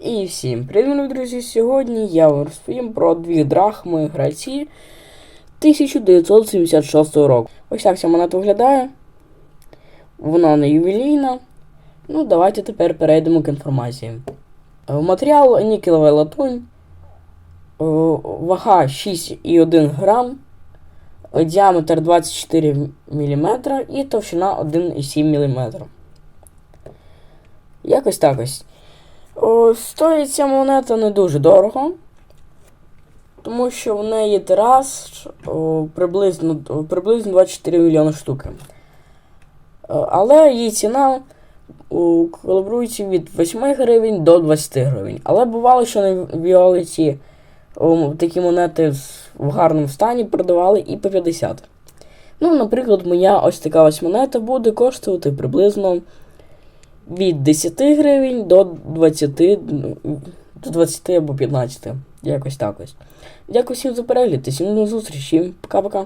І всім привіт, друзі! Сьогодні я вам розповім про дві драхми гравці 1976 року. Ось так ця монета виглядає. Вона не ювелійна. Ну, давайте тепер перейдемо к інформації. Е, Матеріал нікелева латунь. Е, Вага 6,1 грам. е, Діаметр 24 мм і товщина 1,7 мм. Якось так ось. О, стоїть ця монета не дуже дорого, тому що в неї тираж приблизно, приблизно 24 мільйони штуки. Е, Але її ціна калібрується від 8 гривень до 20 гривень. Але бувало, що на Віолеті такі монети в гарному стані продавали і по 50. Ну, наприклад, моя ось така ось монета буде коштувати приблизно від 10 гривень до 20, ну, до 20 або 15. Якось так ось. Дякую всім за перегляд всім до зустрічі. Пока-пока.